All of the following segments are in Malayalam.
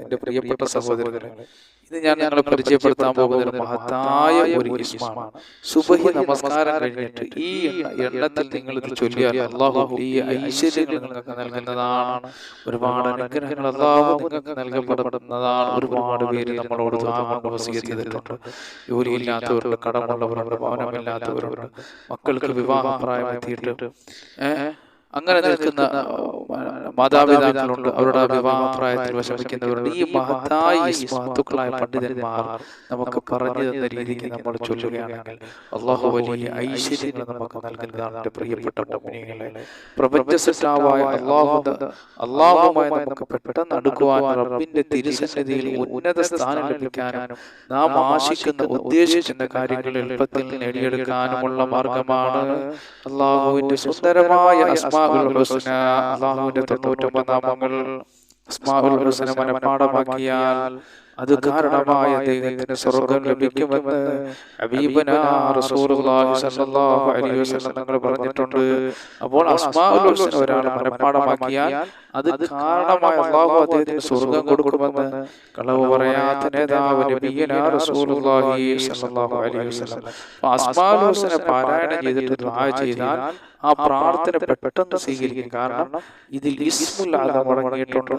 എന്റെ പ്രിയപ്പെട്ട സഹോദരങ്ങളെ ഇത് ഞാൻ ഞങ്ങളെ പരിചയപ്പെടുത്താൻ പോകുന്ന ഒരു മഹത്തായ ഒരു ഇസ്മാണ്. സുബഹി നമസ്കാരം കഴിഞ്ഞിട്ട് ഈ എണ്ണത്തിൽ നിങ്ങൾ ഇത് ചൊല്ലിയാൽ അള്ളാഹു ഈ ഐശ്വര്യങ്ങൾ നിങ്ങൾക്ക് നൽകുന്നതാണ്. ഒരുപാട് അനുഗ്രഹങ്ങൾ അള്ളാഹു നിങ്ങൾക്ക് നൽകപ്പെടുന്നതാണ്. ഒരുപാട് പേര് നമ്മളോട് ചെയ്തിട്ടുണ്ട്. ജോലിയില്ലാത്തവരുണ്ട് കടമുള്ളവരുണ്ട് ഭവനമില്ലാത്തവരുണ്ട് മക്കൾക്ക് വിവാഹപ്രായം എത്തിയിട്ട് ഏഹ് അങ്ങനെ നിൽക്കുന്ന ആ, മാതാപിതാക്കളുണ്ട്. അവരുടെ വിവാഹപ്രായത്തിൽ വിഷമിക്കുന്നവരുണ്ട് ഈ മഹത്തായ ഈ മഹത്തുക്കളായ പണ്ഡിതന്മാർ നമുക്ക് പറഞ്ഞു തന്ന രീതിക്ക് നമ്മൾ ചൊല്ലുകയാണെങ്കിൽ അള്ളാഹു വലിയ ഐശ്വര്യങ്ങൾ നമുക്ക് നൽകുന്നതാണ് എന്റെ പ്രിയപ്പെട്ട മോമിനികളെ. പ്രപഞ്ച സൃഷ്ടാവായ അള്ളാഹു അള്ളാഹുമായി നമുക്ക് പെട്ടെന്ന് അടുക്കുവാനും റബ്ബിന്റെ തിരുസന്നിധിയിൽ ഉന്നത സ്ഥാനം ലഭിക്കാനും നാം ആശിക്കുന്ന ഉദ്ദേശിക്കുന്ന കാര്യങ്ങൾ എളുപ്പത്തിൽ നേടിയെടുക്കാനുമുള്ള മാർഗമാണ് അള്ളാഹുവിന്റെ സുന്ദരമായ അസ്മാഉൽ ഹുസ്ന. അള്ളാഹുവിന്റെ തൊണ്ണൂറ്റൊമ്പത് നാമങ്ങൾ അസ്മാഉൽ ഹുസ്ന മനഃപ്പാടമാക്കിയാൽ അത് കാരണമായ ദൈവത്തിന് സ്വർഗം ലഭിക്കുമെന്ന് തങ്ങൾ പറഞ്ഞിട്ടുണ്ട്. അപ്പോൾ ഒരാൾ മനഃപ്പാടമാക്കിയാൽ അത് കാരണമായ അള്ളാഹു അദ്ദേഹത്തിന് സ്വർഗം കൊടുക്കുമെന്ന് കളവ് പറയാത്ത നേതാവ് ഹുസ്ന പാരായണം ചെയ്തിട്ട് ദുആ ചെയ്താൽ ആ പ്രാർത്ഥന പെട്ടെന്ന് സ്വീകരിക്കും. കാരണം ഇതിൽ ഇസ്മുല്ലാതെ ആദം അടങ്ങിയിട്ടുണ്ട്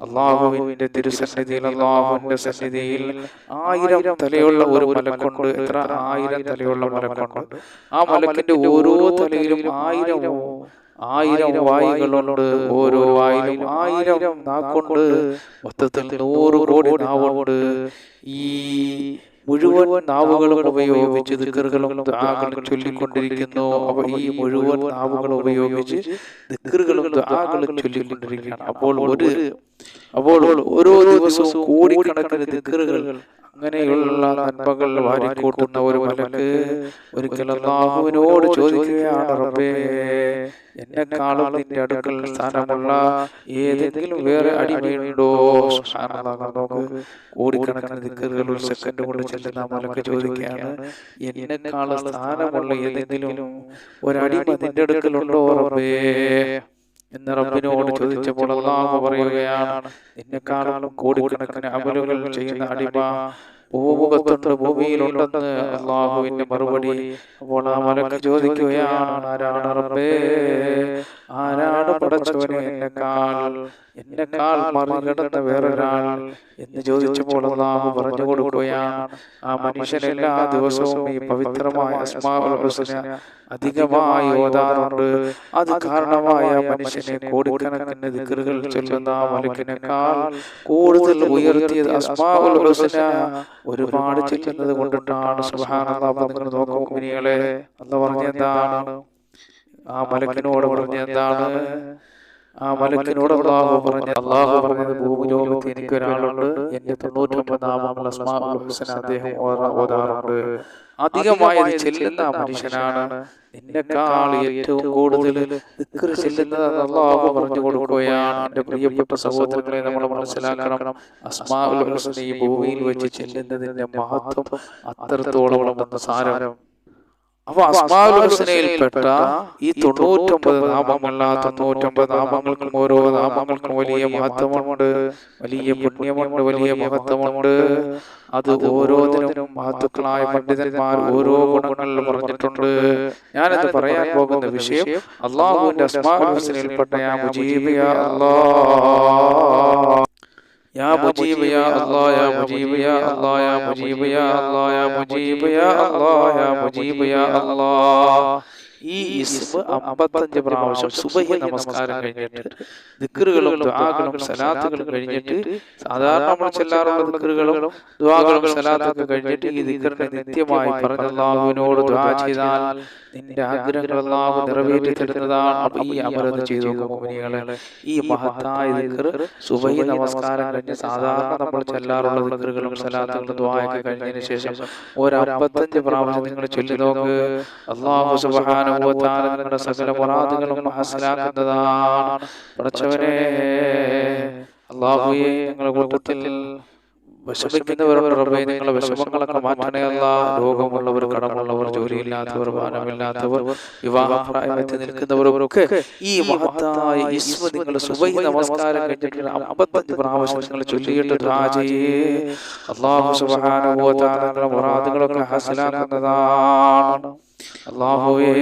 അള്ളാഹുവിന്റെ തിരുസന്നിധിയിൽ അള്ളാഹുവിന്റെ സന്നിധിയിൽ ആയിരം തലയുള്ള ഒരു മലക്കുണ്ട്. എത്ര? ആയിരം തലയുള്ള മലക്കുണ്ട്. ആ മലക്കിന്റെ ഓരോ തലയിലും ആയിരം ആയിരം വായികളുണ്ട്. ഓരോ വായിലും ആയിരം നാക്കുണ്ട്. മൊത്തത്തിൽ നൂറ് കോടി നാവുണ്ട്. ഈ മുഴുവൻ നാവുകളും ഉപയോഗിച്ച് ദിക്കറുകളും ദുആകളും ചൊല്ലിക്കൊണ്ടിരിക്കുന്നു. അവ ഈ മുഴുവൻ നാവുകൾ ഉപയോഗിച്ച് ദിക്കറുകളും ദുആകളും ചൊല്ലിക്കൊണ്ടിരിക്കുകയാണ്. അപ്പോൾ ഒരു അപ്പോൾ ഓരോ ദിവസവും കോടിക്കണക്കിന് ദിക്കറുകൾ അങ്ങനെയുള്ള നന്മകൾ വാരിക്കൂട്ടുന്ന ഒരു മലക്ക് ഒരിക്കൽ അള്ളാഹുവിനോട് ചോദിക്കുകയാണ് റബ്ബേ എന്നെക്കാളും നിന്റെ അടുക്കൽ സ്ഥാനമുള്ള ഏതെങ്കിലും വേറെ അടിമയുണ്ടോ നോക്ക് കോടിക്കണക്കിന് ദിക്കറുകൾ ഒരു സെക്കൻഡ് കൊണ്ട് ചെല്ലുന്ന മലക്ക് ചോദിക്കുകയാണ് എന്നെക്കാളും സ്ഥാനമുള്ള ഏതെങ്കിലും ഒരടിമ നിന്റെ അടുക്കലുണ്ടോ റബ്ബേ? എന്ന് റബ്ബിനോട് ചോദിച്ചപ്പോൾ അള്ളാഹു പറയുകയാണ് എന്നെക്കാളും കോടിക്കണക്കിന് അമലുകൾ ചെയ്യുന്ന അടിമ ഭൂമുഖത്തുണ്ട് ഭൂമിയിലുണ്ടെന്ന് അള്ളാഹുവിന്റെ മറുപടി അപ്പോൾ ആ മലക്ക് ചോദിക്കുകയാണ് ആരാണ് റബ്ബേ? ആരാണ് പടച്ചവനെ എന്നെക്കാൾ എന്നെക്കാൾ മറികടന്ന വേറൊരാൾ എന്ന് ചോദിച്ചപ്പോൾ അള്ളാഹു പറഞ്ഞു കൊടുക്കുകയാണ്. ആ മനുഷ്യൻ എല്ലാ ദിവസവും ഈ പവിത്രമായ അസ്മാഉൽ ഹുസ്ന അധികമായി ഓതാറുണ്ട്. അത് കാരണമായ മനുഷ്യനെ കോടിക്കണക്കിന് ദിക്റുകൾ ചൊല്ലുന്ന മലക്കിനേക്കാൾ കൂടുതൽ ഉയർത്തിയത് അസ്മാഉൽ ഹുസ്ന ഒരുപാട് ചെല്ലുന്നത് കൊണ്ടിട്ടാണ്. സുബ്ഹാനല്ലാഹ് നിങ്ങൾ നോക്കൂ അല്ല പറഞ്ഞെന്താണ് ആ മലക്കിനോട് പറഞ്ഞെന്താണ് ആ മലക്കിനോട് അള്ളാഹു പറഞ്ഞ അള്ളാഹു പറഞ്ഞത് ഭൂമിലോകത്ത് എനിക്ക് ഒരാളുണ്ട്. എന്റെ തൊണ്ണൂറ്റൊമ്പത് നാമങ്ങൾ ഹുസ്ന അദ്ദേഹം ഓതാ- ഓതാറുണ്ട്. അധികമായി ചെല്ലുന്ന മനുഷ്യനാണ്. നിന്നെക്കാൾ ഏറ്റവും കൂടുതൽ ചെല്ലുന്നത് അള്ളാഹു പറഞ്ഞു കൊടുക്കുകയാണ്. എന്റെ പ്രിയപ്പെട്ട സഹോദരങ്ങളെ നമ്മൾ മനസ്സിലാക്കണം. ഹുസ്ന ഈ ഭൂമിയിൽ വെച്ച് ചെല്ലുന്നതിന്റെ മഹത്വം അത്രത്തോളം ഉണ്ടെന്ന് സാരം. അപ്പൊ അസ്മാഉൽ ഹുസ്നയിൽപ്പെട്ട ഈ തൊണ്ണൂറ്റൊമ്പത് ആ തൊണ്ണൂറ്റൊമ്പത് നാമങ്ങൾക്കും ഓരോ നാമങ്ങൾക്കും വലിയ മഹത്വമുണ്ട്. വലിയ പുണ്യമുണ്ട് വലിയ മഹത്വമുണ്ട്. അത് ഓരോന്നിനും മഹത്വക്കളായ പണ്ഡിതന്മാർ ഓരോ ഗുണങ്ങളിൽ പറഞ്ഞിട്ടുണ്ട്. ഞാനത് പറയാൻ പോകുന്ന വിഷയം അള്ളാഹുവിന്റെ അസ്മാഉൽ ഞാൻ യാ അള്ളാ يا مجيب يا الله يا مجيب يا الله يا مجيب يا الله يا مجيب يا الله يا مجيب يا الله ഈ ഇസ്മ അമ്പത്തഞ്ച് പ്രാവശ്യം സുബഹി നമസ്കാരം കഴിഞ്ഞിട്ട് ദിക്കറുകളും ദ്വാകളും സലാത്തുകളും കഴിഞ്ഞിട്ട് സാധാരണ നമ്മൾ ചെല്ലാറുള്ള ദിക്കറുകളും ദ്വാകളും സലാത്തൊക്കെ കഴിഞ്ഞിട്ട് ഈ ദിക്കറിനെ നിത്യമായി പറഞ്ഞ അള്ളാഹുവിനോട് ദുആ ചെയ്താൽ നിന്റെ ആഗ്രഹങ്ങൾ അള്ളാഹു നിറവേറ്റി തരുന്നതാണ് അപ്പൊ ഈ അമരത് ചെയ്തു മുനികളെ. ഈ മഹത്തായ ദിക്കർ സുബഹി നമസ്കാരം കഴിഞ്ഞ് സാധാരണ നമ്മൾ ചെല്ലാറുള്ള ദിക്കറുകളും സലാത്തുകളും ദുആയൊക്കെ കഴിഞ്ഞതിന് ശേഷം ഒരു അമ്പത്തഞ്ച് പ്രാവശ്യം നിങ്ങൾ ചൊല്ലി നോക്ക്. അള്ളാഹു സുബ്ഹാനഹു നിങ്ങളുടെ സകല മുറാദുകളും മനസ്സിലാക്കുന്നതാണ് പഠിച്ചവനെ അള്ളാഹുയെ ഞങ്ങളുടെ കൂട്ടത്തിൽ വിഷമിക്കുന്നവരുടെ റബ്ബേ നിങ്ങളെ വിഷമങ്ങളൊക്കെ മാറ്റണേ അല്ല. രോഗമുള്ളവർ കടമുള്ളവർ ജോലിയില്ലാത്തവർ മാനമില്ലാത്തവർ വിവാഹപ്രായമെത്തി നിൽക്കുന്നവരൊക്കെ ഈ മഹത്തായ ഇസ്മ നിങ്ങൾ സുബൈ നമസ്കാരം കഴിഞ്ഞിട്ട് അമ്പത്തഞ്ച് പ്രാവശ്യം നിങ്ങൾ ചൊല്ലിയിട്ട് രാജയെ അള്ളാഹു നിങ്ങളുടെ മുറാദുകളൊക്കെ ഹാസിലാക്കുന്നതാണ് അള്ളാഹുവേ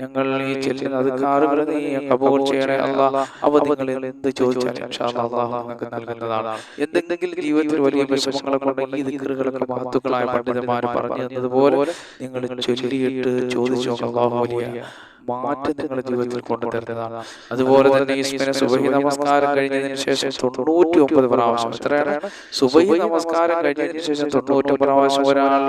ഞങ്ങൾ ഈ ചെല്ലുന്ന അധികാറുകൾ നീ കബൂൾ ചെയ്യണേ അല്ലാ അവ നിങ്ങൾ എന്ത് ചോദിച്ചാലും അള്ളാഹു നിങ്ങൾക്ക് നൽകുന്നതാണ്. എന്തെങ്കിലും ജീവിതത്തിൽ വലിയ വിഷമങ്ങളൊക്കെ ഉണ്ടെങ്കിൽ ഈ ദിക്കറുകളൊക്കെ മഹത്തുക്കളായ പണ്ഡിതന്മാർ പറഞ്ഞു തന്നതുപോലെ നിങ്ങൾ ചൊല്ലിയിട്ട് ചോദിച്ചു അള്ളാഹു വലിയ മാറ്റം നിങ്ങളുടെ ജീവിതത്തിൽ കൊണ്ടുതരുന്നതാണ്. അതുപോലെ തന്നെ ഈസ്മിനെ സുബഹി നമസ്കാരം കഴിഞ്ഞതിന് ശേഷം തൊണ്ണൂറ്റി ഒമ്പത് പ്രാവശ്യം. എത്രയാണ്? സുബഹി നമസ്കാരം കഴിഞ്ഞതിന് ശേഷം തൊണ്ണൂറ്റി പ്രാവശ്യം ഒരാൾ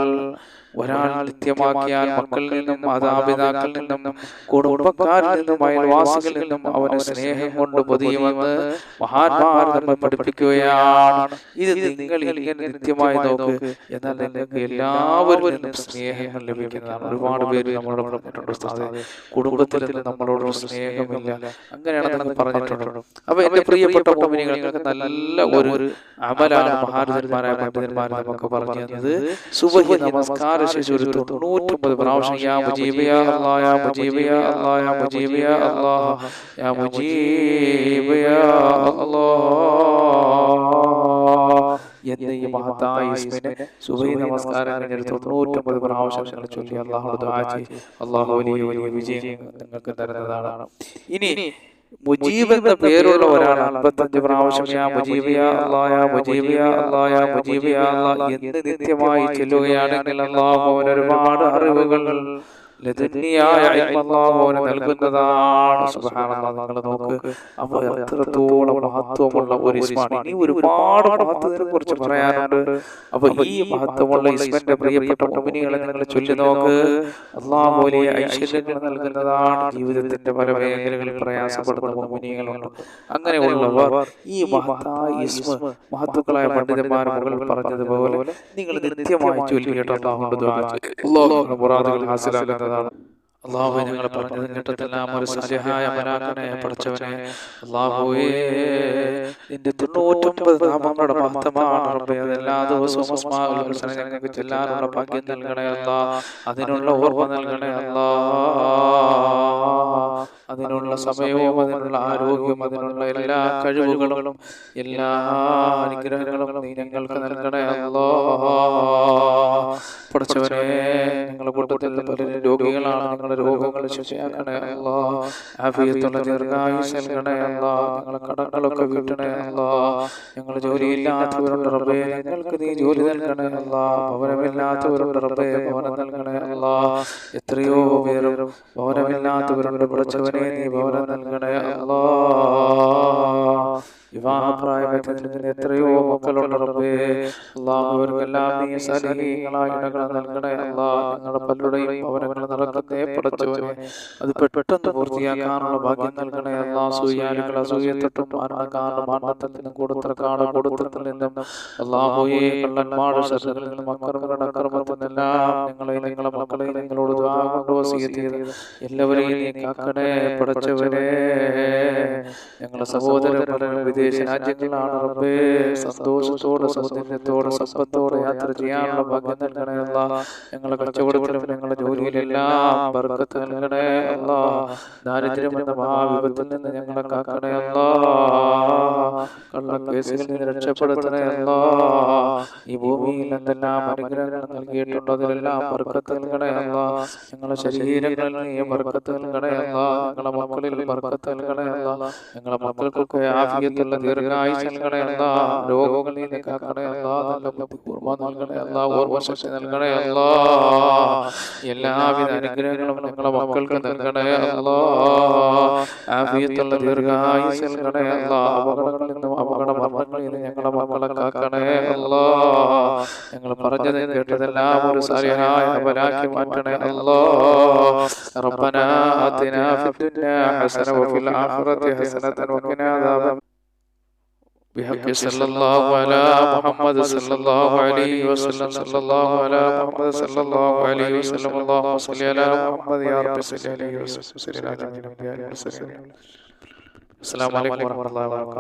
ഒരാൾ നിത്യമാക്കിയാൽ മക്കളിൽ നിന്നും മാതാപിതാക്കളിൽ നിന്നും കുടുംബക്കാരിൽ നിന്നും അയൽവാസികളിൽ നിന്നും അവന് സ്നേഹം കൊണ്ട് പൊതിയുമെന്ന് മഹാന്മാർ നമ്മെ പഠിപ്പിക്കുകയാണ്. ഇത് നിങ്ങൾ ഇങ്ങനെ നിത്യമായി നോക്ക്. എന്നാൽ നിങ്ങൾക്ക് എല്ലാവരിൽ നിന്നും സ്നേഹങ്ങൾ ലഭിക്കുന്നതാണ്. ഒരുപാട് പേര് നമ്മളോട് പറഞ്ഞിട്ടുണ്ട് കുടുംബത്തിൽ നമ്മളോട് സ്നേഹമില്ല. അങ്ങനെയാണ് പറഞ്ഞിട്ടുള്ളത്. പറഞ്ഞിട്ടുണ്ട് അപ്പൊ എന്റെ പ്രിയപ്പെട്ട നിങ്ങൾക്ക് നല്ല ഒരു അമലാണ് മഹാരഥന്മാരായ പണ്ഡിതന്മാർ നമുക്ക് പറഞ്ഞു തന്നത്. സുബഹി നമസ്കാര ശേഷം ഒരു തൊണ്ണൂറ്റൊമ്പത് പ്രാവശ്യം യാ മുജീബ് യാ അല്ലാ യാ മുജീബ് യാ അല്ലാ യാ മുജീബ് യാ അല്ലാ യാ മുജീബ് യാ അല്ലാ എന്ന ഈ മഹത്തായ ഇസ്മിനെ നമസ്കാരം കഴിഞ്ഞിട്ട് തൊണ്ണൂറ്റൊമ്പത് പ്രാവശ്യം നിങ്ങൾ ചൊല്ലി ചെയ്യ്. അള്ളാഹു വലിയ വലിയ വിജയം നിങ്ങൾക്ക് തരുന്നതാണ്. ഇനി മുജീബ് എന്ന പേരുള്ള ഒരാൾ അൻപത്തഞ്ച് പ്രാവശ്യം യാ മുജീബ് യാ അല്ലാ യാ മുജീബ് യാ അല്ലാ യാ മുജീബ് യാ അല്ലാ എന്ന് നിത്യമായി ചെല്ലുകയാണെങ്കിൽ അവന് ഒരുപാട് അറിവുകൾ ലതുന്യായ ഇൽമ നൽകുന്നതാണ്. സുബ്ഹാനല്ലാഹ് നിങ്ങൾ നോക്ക്. അപ്പോൾ എത്രത്തോളം മഹത്വമുള്ള ഒരു ഇസ്മാണ്. ഇനി ഒരുപാട് മഹത്വത്തിനെ കുറിച്ച് പറയാനുണ്ട്. അപ്പൊ ഈ മഹത്വമുള്ള ഇസ്മന്റെ പ്രിയപ്പെട്ട ഒമിനികളെ നിങ്ങൾ ചൊല്ലി നോക്ക്. അള്ളാഹു വലിയ ഐശ്വര്യങ്ങൾ നൽകുന്നതാണ്. ജീവിതത്തിന്റെ പല മേഖലകളിൽ പ്രയാസപ്പെടുന്ന ഒമിനികളുണ്ട് അങ്ങനെയുള്ളവർ ഈ മഹത്തായ ഇസ്മ മഹത്വക്കളായ പണ്ഡിതന്മാർ മുകളിൽ പറഞ്ഞതുപോലെ നിങ്ങൾ നിത്യമായി ചൊല്ലിയിട്ട് അള്ളാഹുണ്ട് ദുആ ചെയ്യ്. അള്ളാഹു ഞങ്ങൾ പറഞ്ഞത് ഒരു സലഹായ മരാക്കനെ പഠിച്ചവനെ. അള്ളാഹുവേ നിന്റെ തൊണ്ണൂറ്റൊമ്പത് നാമങ്ങളുടെ മഹത്വമാണ് റബ്ബേ. എല്ലാ ദിവസവും ഞങ്ങൾക്ക് ചെല്ലാനുള്ള ഭാഗ്യം നൽകണേ അല്ല. അതിനുള്ള ഓർമ്മ നൽകണേ അല്ലാ. അതിനുള്ള സമയവും അതിനുള്ള ആരോഗ്യവും അതിനുള്ള എല്ലാ കഴിവുകളും എല്ലാ അനുഗ്രഹങ്ങളും നീ ഞങ്ങൾക്ക് നൽകണേ അല്ലാ. പഠിച്ചവനെ ഞങ്ങളുടെ കൂട്ടത്തിൽ പലരും രോഗികളാണ് ഞങ്ങളുടെ രോഗങ്ങൾ ശിക്ഷയാക്കണേ അല്ലാ. ആഫിയത്തുള്ള ദീർഘായുസ് നൽകണേ അല്ലാ. ഞങ്ങളുടെ കടങ്ങളൊക്കെ വീട്ടണേ അല്ലാ. ഞങ്ങൾ ജോലിയില്ലാത്തവരുണ്ട് റബ്ബേ. ഞങ്ങൾക്ക് നീ ജോലി നൽകണേ അല്ലാ. ഭവനമില്ലാത്തവരുണ്ട് റബ്ബേ. ഭവനം നൽകണേ അല്ലാ. എത്രയോ പേരും ഭവനമില്ലാത്തവരുണ്ട്. പഠിച്ചവനെ നീ ഭവനം നൽകണേ അല്ലാ. വിവാഹപ്രായമെത്തുന്നതിന് എത്രയോ മക്കളുണ്ട് റബ്ബേ. അല്ലാഹു അവർക്കെല്ലാം നീ സലഹീങ്ങളായ ഇടകൾ നൽകണേ. അല്ലാ ഞങ്ങളുടെ പലരുടെയും ഭവനങ്ങൾ നടക്കുന്നേ പടച്ചവനെ അത് പെട്ടെന്ന് പൂർത്തിയാക്കാനുള്ള ഭാഗ്യം നൽകണേ. അല്ലാ സൂയാലുകൾ അസൂയത്തൊട്ടും മരണക്കാരുടെ മരണത്തിൽ നിന്നും കൊടുത്തക്കാട് കൊടുത്തത്തിൽ നിന്നും അല്ലാഹുയെ കള്ളന്മാരുടെ ശത്രുക്കളിൽ നിന്നും അക്രമങ്ങളുടെ അക്രമത്തിൽ നിന്നെല്ലാം ഞങ്ങളെ നിങ്ങളെ മക്കളെ നിങ്ങളോട് ചെയ്ത് എല്ലാവരെയും നീ കാക്കണേ പഠിച്ചവനെ ഞങ്ങളുടെ സഹോദരൻ പലരും വിദേശ രാജ്യങ്ങളിലാണ് റബ്ബേ. സന്തോഷത്തോടെ സൗന്ദര്യത്തോടെ സമ്പത്തോടെ യാത്ര ചെയ്യാനുള്ള ഭാഗ്യം നൽകണേ അല്ല. ഞങ്ങളെ കച്ചവടത്തിലും ഞങ്ങളുടെ ജോലിയിലെല്ലാം ബർക്കത്ത് നൽകണേ അല്ല. ദാരിദ്ര്യം എന്ന മഹാവിപത്തിൽ നിന്ന് ഞങ്ങളെ കാക്കണേ അല്ല. കള്ള കേസുകളിൽ നിന്ന് രക്ഷപ്പെടുത്തണേ അല്ല. ഈ ഭൂമിയിൽ എന്തെല്ലാം അനുഗ്രഹങ്ങൾ നൽകിയിട്ടുണ്ടോ അതിലെല്ലാം ബർക്കത്ത് നൽകണേ അല്ല. ഞങ്ങളുടെ ശരീരങ്ങളിൽ നീ ബർക്കത്ത് നൽകണേ അല്ല. ഞങ്ങളുടെ മക്കളിൽ ബർക്കത്ത് നൽകണേ അല്ല. ഞങ്ങളുടെ മക്കൾക്കൊക്കെ ആഫിയത്തുള്ള ദീർഘായുസ് നൽകണേ അല്ല രോഗങ്ങളിൽ നിന്ന് കാക്കണേ അല്ല നല്ല ബുദ്ധിപൂർവ്വം നൽകണേ അല്ല ഓർമ്മശക്തി നൽകണേ അല്ല എല്ലാവിധ അനുഗ്രഹങ്ങളും ഞങ്ങളുടെ മക്കൾക്ക് നൽകണേ അല്ല ആഫിയത്തുള്ള ദീർഘായുസ് നൽകണേ അല്ല അപകടങ്ങളിൽ നിന്നും അപകട മരണങ്ങളിൽ നിന്ന് ഞങ്ങളുടെ മക്കളെ കാക്കണേ അല്ല ഞങ്ങൾ പറഞ്ഞത് കേട്ടതെല്ലാം ഒരു സാരിഹായ അവരാക്കി മാറ്റണേ അല്ലോ ربنا آتنا في الدنيا حسنة وفي الآخرة حسنة وقنا عذاب بحق صلى الله على محمد صلى الله عليه وسلم صلى الله على محمد صلى الله عليه وسلم اللهم صل على محمد يا رب صل عليه وسلم السلام عليكم ورحمة الله وبركاته